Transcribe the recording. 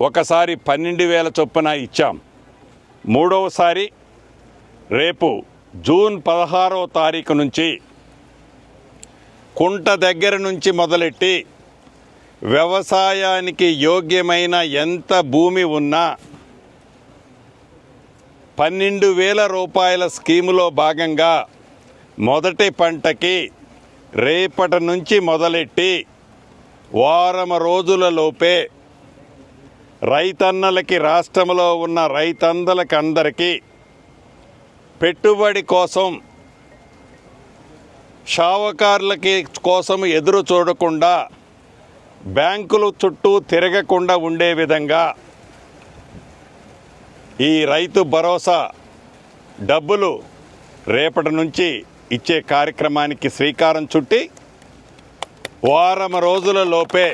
ఒకసారి పన్నెండు వేల చొప్పున ఇచ్చాం. మూడవసారి రేపు జూన్ పదహారవ తారీఖు నుంచి కుంట దగ్గర నుంచి మొదలెట్టి వ్యవసాయానికి యోగ్యమైన ఎంత భూమి ఉన్నా పన్నెండు వేల రూపాయల స్కీములో భాగంగా మొదటి పంటకి రేపటి నుంచి మొదలెట్టి వారం రోజులలోపే రైతన్నలకి రాష్ట్రంలో ఉన్న రైతందలకి అందరికీ పెట్టుబడి కోసం షావకారులకి కోసం ఎదురు చూడకుండా బ్యాంకులు చుట్టూ తిరగకుండా ఉండే విధంగా ఈ రైతు భరోసా డబ్బులు రేపటి నుంచి ఇచ్చే కార్యక్రమానికి శ్రీకారం చుట్టి వారం రోజుల లోపే